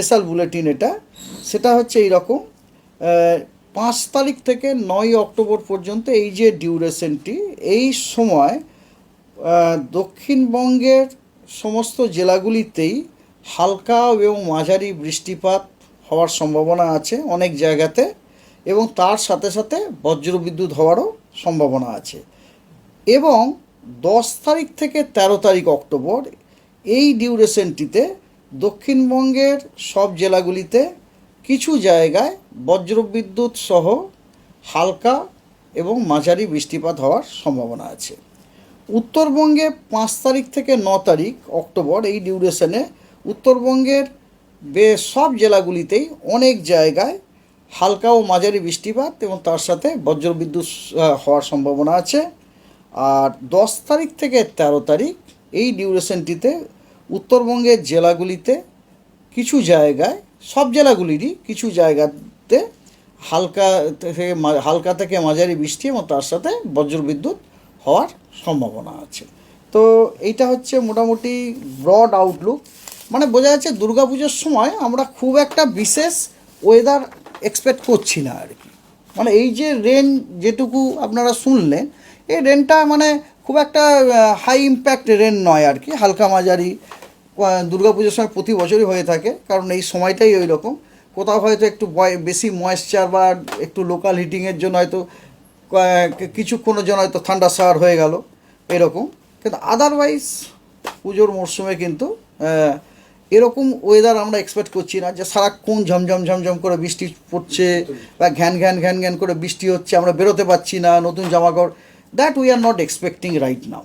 Special bulletin এটা। সেটা হচ্ছে এই রকম পাঁচ তারিখ থেকে নয় অক্টোবর পর্যন্ত এই যে ডিউরেশনটি, এই সময় দক্ষিণবঙ্গের সমস্ত জেলাগুলিতেই হালকা এবং মাঝারি বৃষ্টিপাত হওয়ার সম্ভাবনা আছে অনেক জায়গাতে এবং তার সাথে সাথে বজ্রবিদ্যুৎ হওয়ারও সম্ভাবনা আছে। এবং দশ তারিখ থেকে ১৩ তারিখ অক্টোবর এই ডিউরেশনটিতে দক্ষিণবঙ্গের সব জেলাগুলিতে কিছু জায়গায় বজ্রবিদ্যুৎ সহ হালকা এবং মাঝারি বৃষ্টিপাত হওয়ার সম্ভাবনা আছে। উত্তরবঙ্গে পাঁচ তারিখ থেকে ন তারিখ অক্টোবর এই ডিউরেশনে উত্তরবঙ্গের বেশ সব জেলাগুলিতেই অনেক জায়গায় হালকা ও মাঝারি বৃষ্টিপাত এবং তার সাথে বজ্রবিদ্যুৎ হওয়ার সম্ভাবনা আছে। আর দশ তারিখ থেকে ১৩ তারিখ এই ডিউরেশনটিতে উত্তরবঙ্গের জেলাগুলিতে কিছু জায়গায়, সব জেলাগুলিরই কিছু জায়গাতে হালকা থেকে হালকা থেকে মাঝারি বৃষ্টি এবং তার সাথে বজ্রবিদ্যুৎ হওয়ার সম্ভাবনা আছে। তো এইটা হচ্ছে মোটামুটি ব্রড আউটলুক মানে বোঝা যাচ্ছে দুর্গাপুজোর সময় আমরা খুব একটা বিশেষ ওয়েদার এক্সপেক্ট করছি না আর কি। মানে এই যে রেন যেটুকু আপনারা শুনলেন, এই রেনটা মানে খুব একটা হাই ইম্প্যাক্ট রেন নয় আর কি। হালকা মাঝারি দুর্গাপুজোর সময় প্রতি বছরই হয়ে থাকে, কারণ এই সময়টাই ওই রকম কোথাও হয়তো একটু বেশি ময়েশ্চার বা একটু লোকাল হিটিংয়ের জন্য হয়তো কিছুক্ষণের জন্য হয়তো ঠান্ডা সার হয়ে গেল, এরকম। কিন্তু আদারওয়াইজ পুজোর মরশুমে কিন্তু এরকম ওয়েদার আমরা এক্সপেক্ট করছি না যে সারাক্ষণ ঝমঝম ঝমঝম করে বৃষ্টি পড়ছে বা ঘ্যান ঘ্যান ঘ্যান ঘ্যান করে বৃষ্টি হচ্ছে, আমরা বেরোতে পারছি না, নতুন জামা কাপড় that we are not expecting right now